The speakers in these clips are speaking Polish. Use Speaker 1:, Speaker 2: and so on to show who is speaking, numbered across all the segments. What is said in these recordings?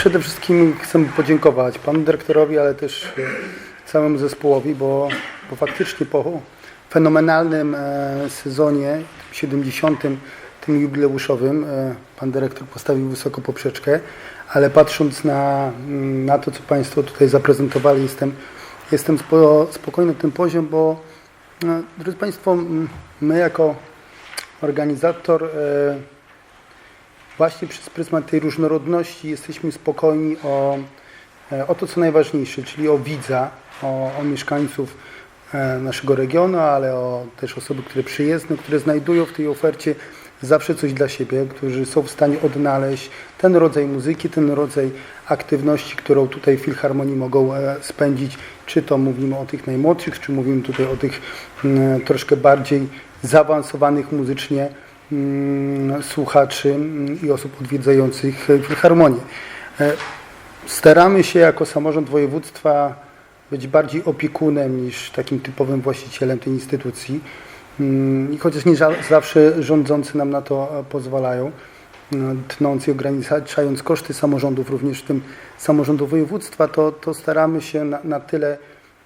Speaker 1: przede wszystkim chcę podziękować panu dyrektorowi, ale też e, całemu zespołowi, bo, bo faktycznie po fenomenalnym e, sezonie 70, tym jubileuszowym, e, pan dyrektor postawił wysoko poprzeczkę, ale patrząc na, mm, na to, co państwo tutaj zaprezentowali, jestem, jestem spo, spokojny na ten poziom, bo no, drodzy państwo, my jako organizator e, właśnie przez pryzmat tej różnorodności jesteśmy spokojni o, e, o to, co najważniejsze, czyli o widza, o, o mieszkańców e, naszego regionu, ale o też osoby, które przyjezdne, które znajdują w tej ofercie zawsze coś dla siebie, którzy są w stanie odnaleźć ten rodzaj muzyki, ten rodzaj aktywności, którą tutaj w Filharmonii mogą e, spędzić. Czy to mówimy o tych najmłodszych, czy mówimy tutaj o tych mm, troszkę bardziej zaawansowanych muzycznie słuchaczy mm, i osób odwiedzających Filharmonię. E, Staramy się jako samorząd województwa być bardziej opiekunem niż takim typowym właścicielem tej instytucji. Mm, I chociaż nie za- zawsze rządzący nam na to pozwalają, no, tnąc i ograniczając koszty samorządów, również w tym samorządu województwa, to, to staramy się na, na tyle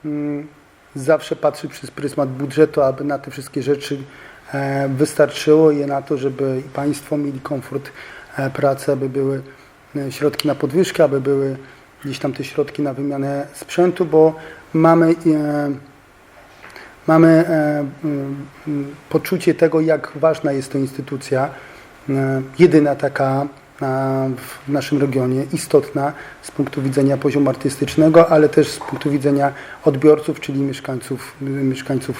Speaker 1: mm, zawsze patrzeć przez pryzmat budżetu, aby na te wszystkie rzeczy wystarczyło je na to, żeby Państwo mieli komfort e, pracy, aby były e, środki na podwyżkę, aby były gdzieś tam te środki na wymianę sprzętu, bo mamy e, mamy e, mm, poczucie tego, jak ważna jest to instytucja, e, jedyna taka e, w naszym regionie, istotna z punktu widzenia poziomu artystycznego, ale też z punktu widzenia odbiorców, czyli mieszkańców, mieszkańców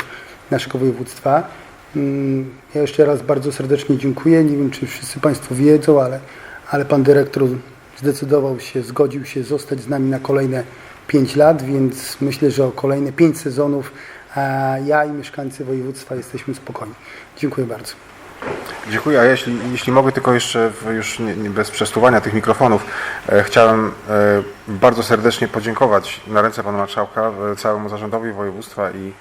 Speaker 1: naszego województwa. Mm, Ja jeszcze raz bardzo serdecznie dziękuję. Nie wiem, czy wszyscy Państwo wiedzą, ale, ale Pan Dyrektor zdecydował się, zgodził się zostać z nami na kolejne 5 lat, więc myślę, że o kolejne 5 sezonów ja i mieszkańcy województwa jesteśmy spokojni. Dziękuję bardzo.
Speaker 2: Dziękuję, a jeśli, jeśli mogę tylko jeszcze już nie, nie, bez przestuwania tych mikrofonów, e, chciałem e, bardzo serdecznie podziękować na ręce Pana Marszałka e, całemu zarządowi województwa i,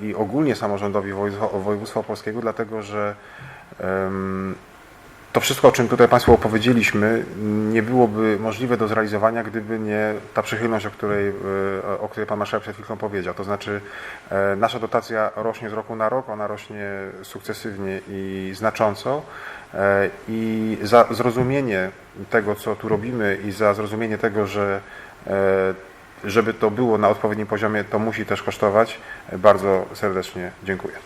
Speaker 2: i ogólnie samorządowi województwa, polskiego, dlatego że to wszystko, o czym tutaj Państwu opowiedzieliśmy, nie byłoby możliwe do zrealizowania, gdyby nie ta przychylność, o której, e, o której Pan Marszałek przed chwilą powiedział. To znaczy e, nasza dotacja rośnie z roku na rok, ona rośnie sukcesywnie i znacząco e, i za zrozumienie tego, co tu robimy i za zrozumienie tego, że e, żeby to było na odpowiednim poziomie, to musi też kosztować, bardzo serdecznie dziękuję.